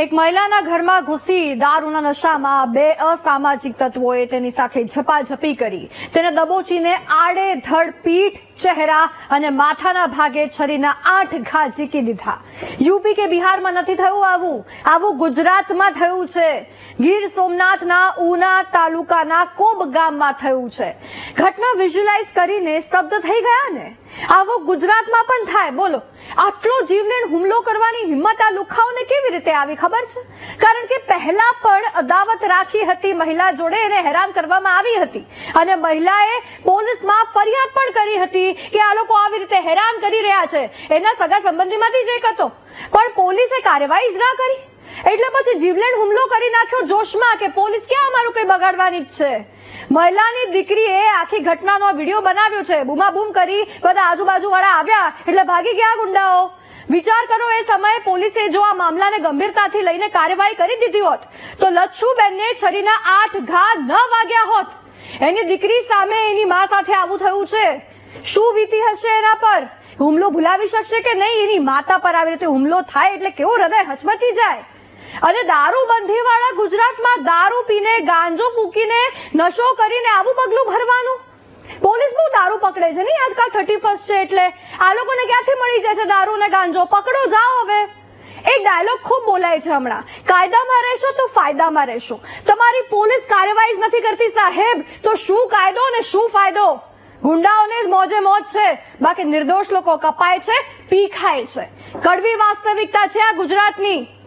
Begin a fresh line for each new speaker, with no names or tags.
એક મહિલાના ઘરમાં ઘૂસી દારૂના નશામાં બે અસામાજિક તત્વોએ તેની સાથે ઝપાઝપી કરી. તેને દબોચીને આડે ધડ પીઠ ચહેરા અને માથાના ભાગે છરીના આઠ ઘા ઝીકી દીધા. યુપી કે બિહારમાં નથી થયું આવું? આવું ગુજરાતમાં થયું છે. ગીર સોમનાથના ઉના તાલુકાના કોબ ગામમાં થયું છે. ઘટના વિઝ્યુલાઇઝ કરીને સ્તબ્ધ થઈ ગયા ને? આવો ગુજરાતમાં પણ થાય. બોલો, આટલો જીવલેણ હુમલો કરવાની હિંમત આ લુખાઓને કેવી રીતે આવી ખબર છે? કારણ કે પહેલા પણ અદાવત રાખી હતી, મહિલા જોડે એને હેરાન કરવામાં આવી હતી. અને મહિલાએ પોલીસમાં ફરિયાદ પણ કરી હતી કે આ લોકો આવી રીતે હેરાન કરી રહ્યા છે. એના સગા સંબંધીમાંથી જ એક હતો. પણ પોલીસે કાર્યવાહી જ ના કરી. એટલે પછી જીવલેણ હુમલો કરી નાખ્યો જોશમાં કે પોલીસ ક્યાં અમારું કઈ બગાડવાની જ છે? મહિલાની દીકરીએ આખી ઘટનાનો વીડિયો બનાવ્યો છે. બૂમાબૂમ કરી બધા આજુબાજુ વાળા આવ્યા એટલે ભાગી ગયા ગુંડાઓ. વિચાર કરો, એ સમયે પોલીસે જો આ મામલાને ગંભીરતાથી લઈને કાર્યવાહી કરી દીધી હોત, તો લચ્છુબેનને છરીના આઠ ઘા ન વાગ્યા હોત. એની દીકરી સામે એની મા સાથે આવું થયું છે. શું વીતી હશે એના પર? હુમલો ભૂલાવી શકશે કે નહીં? એની માતા પર આવી રીતે હુમલો થાય એટલે કેવો હૃદય હચમચી જાય? અને દારૂ બંધી વાળા ગુજરાતમાં દારૂ પીને, ગાંજો ફૂકીને, નશો કરીને આવું પગલું ભરવાનું? પોલીસ બહુ દારૂ પકડે છે નહીં? આજકાલ થર્ટી ફર્સ્ટ છે એટલે. આ લોકોને ક્યાંથી મળી જશે દારૂ ને ગાંજો? પકડો, જાઓ હવે. એક ડાયલોગ ખૂબ બોલાય છે હમણાં. કાયદામાં રહેશો તો ફાયદામાં રહેશો. તમારી પોલીસ કાર્યવાહી નથી કરતી, સાહેબ. તો શું કાયદો ને શું ફાયદો? ગુંડાઓને જ મોજે મોજ છે. બાકી નિર્દોષ લોકો કપાય છે પી ખાય છે. કડવી વાસ્તવિકતા છે આ ગુજરાતની.